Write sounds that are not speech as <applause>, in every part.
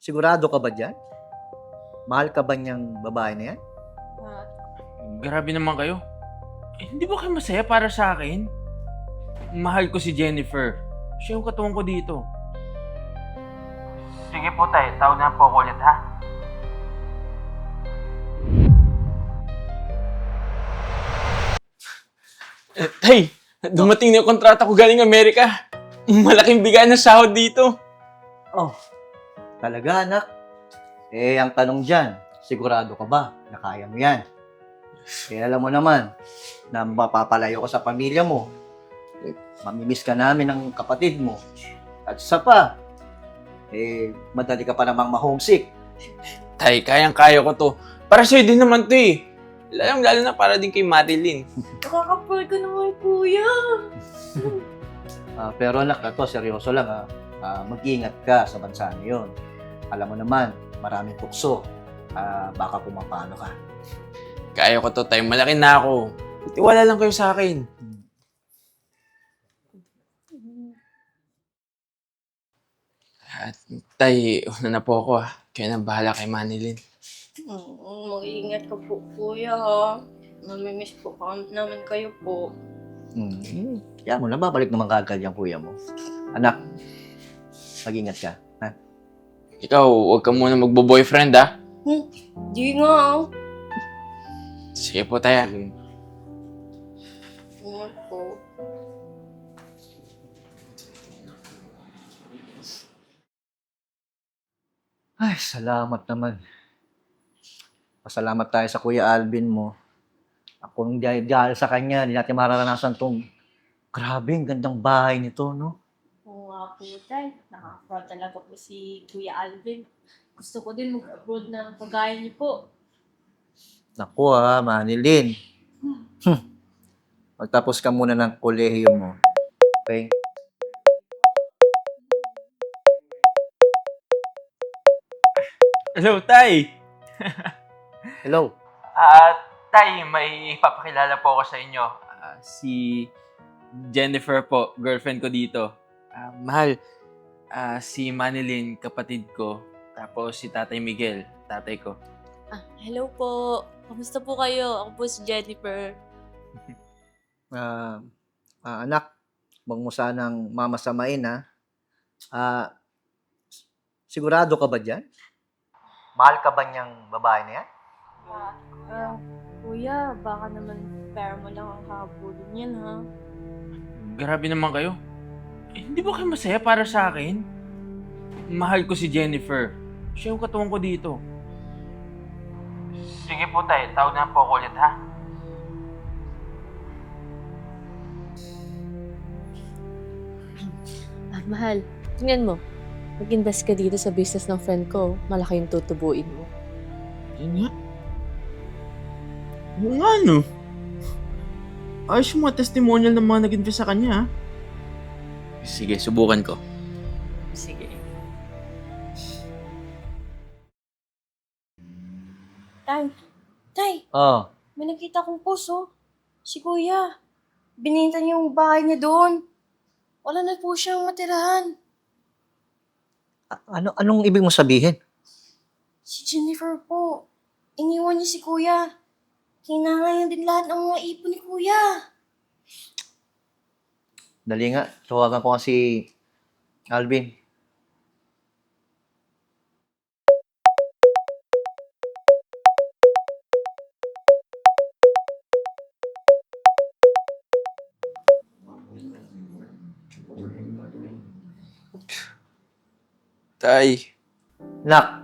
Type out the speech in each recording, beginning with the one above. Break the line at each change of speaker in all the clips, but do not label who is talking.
Sigurado ka ba dyan? Mahal ka ba niyang babae na yan?
Grabe naman kayo. Eh, hindi ba kayo masaya para sa akin? Mahal ko si Jennifer. Siya yung katuwang ko dito. Sige po tayo, tawag na po ako ulit ha. Eh, tay, dumating na yung kontrata ko galing Amerika. Malaking bigay ng sahod dito.
Oh, talaga anak? Eh, ang tanong dyan, sigurado ka ba na kaya mo yan? Eh, alam mo naman, na mapapalayo ka sa pamilya mo. Eh, mamimiss ka namin ng kapatid mo. At isa pa, eh, madali ka pa namang ma-homesick.
Tay, kayang-kaya ko to. Para sa'yo din naman to eh. Lalo, lalo na para din kay Madeline. <laughs>
nakakapal ka naman, kuya.
Ah, pero anak, ito, seryoso lang ha. Ah, mag-ingat ka sa bansa na yun. Alam mo naman, maraming tukso. Ah, baka pumapano ka.
Kaya ko to, tay. Malaki na ako. Tiwala lang kayo sa akin. At tay, una na po ako ah. Kayo na bahala kay Manilyn.
Mm, mag-iingat ka po, kuya. ha. Namimiss po ka namin kayo po.
Hmm. Yan mo na, babalik naman kagad yung kuya mo. Anak, mag-ingat ka.
Ikaw, huwag ka muna magbo-boyfriend ah.
Di nga. ah.
Sige po tayo.
Ingat po.
Ay, salamat naman. Pasalamat tayo sa Kuya Alvin mo. Ako nung dahil, sa kanya, hindi natin mararanasan tong grabe, ang gandang bahay nito, no?
Oo nga po, tay. Nakaka-proud talaga po si Kuya Alvin. Gusto ko din mag-abroad na pagaya niyo po.
Naku ha, Manilin. Hmm. Magtapos ka muna ng kolehiyo mo. Okay?
Hello, tay! <laughs>
Hello.
Ah, tay, may ipapakilala po ako sa inyo. Ah, si Jennifer po, girlfriend ko dito. Ah, mahal, ah, si Manilyn, kapatid ko. Tapos si Tatay Miguel, tatay ko.
Ah, hello po. Kamusta po kayo? Ako po si Jennifer. <laughs>
Ah, ah, anak, huwag mo sanang mamasamain, ha? Ah, sigurado ka ba dyan? Mahal ka ba niyang babae na yan?
Ah, ah, kuya, baka naman pera mo lang ang habulin yan, ha?
Grabe naman kayo. Eh, hindi ba kayo masaya para sa akin? Mahal ko si Jennifer. Siya yung katuwang ko dito. Sige po tayo, tawag na po ako ulit ha.
Ah, mahal. Tingnan mo. Mag-invest ka dito sa business ng friend ko. Malaki yung tutubuin mo.
Yun nga. Oo nga, no. Ayos yung mga testimonial ng mga nag-invest sa kanya, ha? Sige, subukan ko.
Sige.
Tay, tay,
Oh,
may nakita kong post, oh. Si kuya. Bininta niya yung bahay niya doon. Wala na po siyang matirahan.
a- ano, anong ibig mo sabihin?
Si Jennifer po. Iniwan niya si kuya. Kinangayan din lahat ng mga ipon ni kuya.
Dali nga, tawagan ko nga si Alvin.
Tay.
Nak,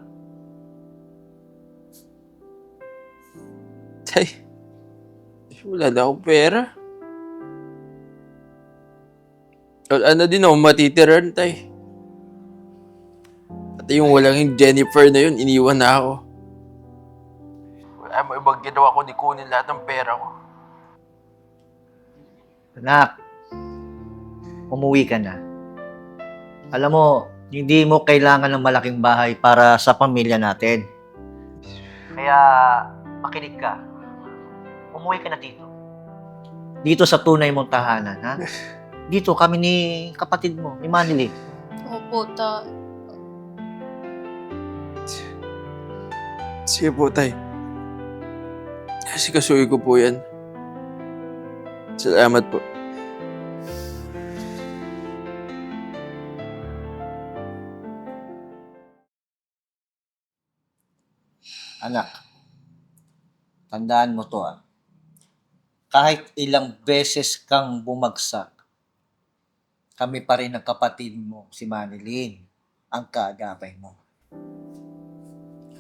Tay. Wala na akong pera. Na din ako matitiran, tay. Pati yung walang yung Jennifer na yun, iniwan na ako. Wala mo ibang ginawa ko, di kunin lahat ng pera ko.
Anak, umuwi ka na. Alam mo, hindi mo kailangan ng malaking bahay para sa pamilya natin. Kaya, makinig ka. Umuwi ka na dito. Dito sa tunay mong tahanan, ha? <laughs> Dito kami ni kapatid mo, ni Manili.
Opo, ta.
Sige po, tay. Kasi kasuyo ko po yan. Salamat po.
Anak, tandaan mo to ah. Kahit ilang beses kang bumagsak, kami pa rin ang kapatid mo, si Manilyn, ang kaagapay mo.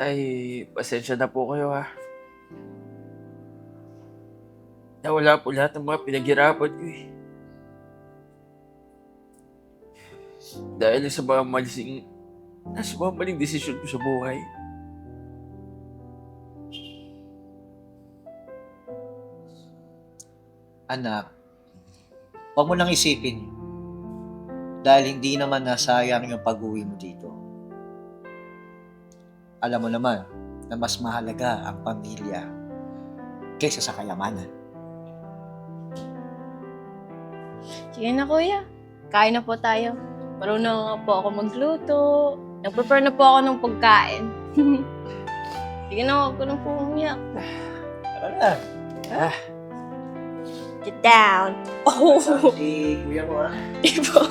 Ay, pasensya na po kayo ha. Nawala po lahat ng mga pinaghirapan ko eh. Dahil sa mga malising, nasa mga maling desisyon ko sa buhay.
Anak, huwag mo nang isipin yun. Dahil hindi naman nasayang yung pag-uwi mo dito. Alam mo naman na mas mahalaga ang pamilya kaysa sa kayamanan.
Sige na kuya, kain na po tayo. Marunong nga po ako magluto. Nag-prepare na po ako ng pagkain. <laughs> Sige na, huwag ko nang po umiyak. <sighs>
Tara na.
Get down. Oh,
Si kuya mo ah.
ibo.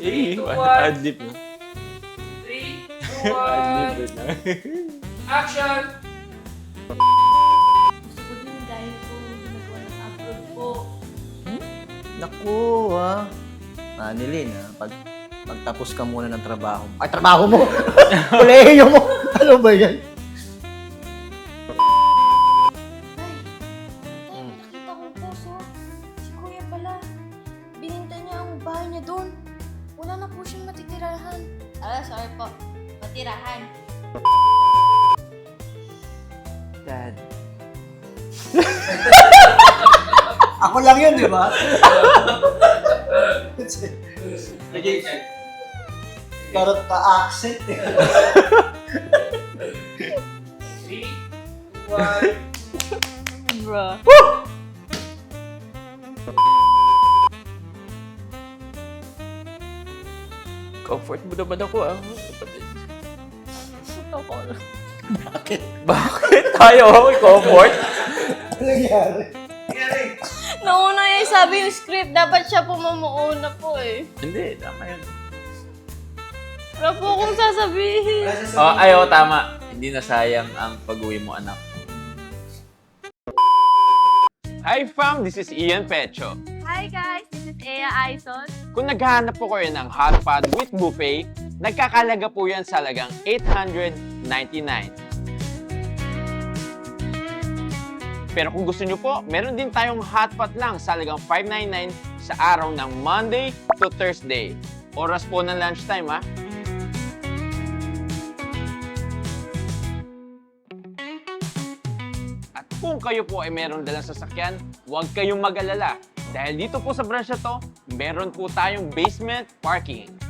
Eh,
one.
adlib na.
Three, <laughs> two, one.
Adlib na.
Action!
Gusto ko din dahil po nagawa ng upload po.
Naku ah. Manilyn ah, pag pagtapos ka muna ng trabaho. Ay, trabaho mo! <laughs> Kolehiyo mo! Ano ba yan? Ako lang yun, di ba? <laughs>
Again,
Karot ka accent eh.
Three, two, one.
Bro.
Comfort mo naman ako ah.
Ako.
Bakit?
Bakit tayo ako comfort?
Ano nangyari?
Nauna yung sabi yung script, dapat siya po mamuuna po eh.
Hindi, tama yun.
Wala po akong sasabihin.
Oh, ay, oh, tama. Hindi na sayang ang pag-uwi mo, anak.
Hi fam, this is Ian Pecho.
Hi guys, this is Ea Aizon.
Kung naghahanap po kayo ng hot pot with buffet, nagkakalaga po yan sa lagang 899. Pero kung gusto nyo po, meron din tayong hot pot lang sa lagang 599 sa araw ng Monday to Thursday. Oras po ng lunchtime ha. At kung kayo po ay meron dalang sasakyan, huwag kayong mag-alala. Dahil dito po sa branch na to, meron po tayong basement parking.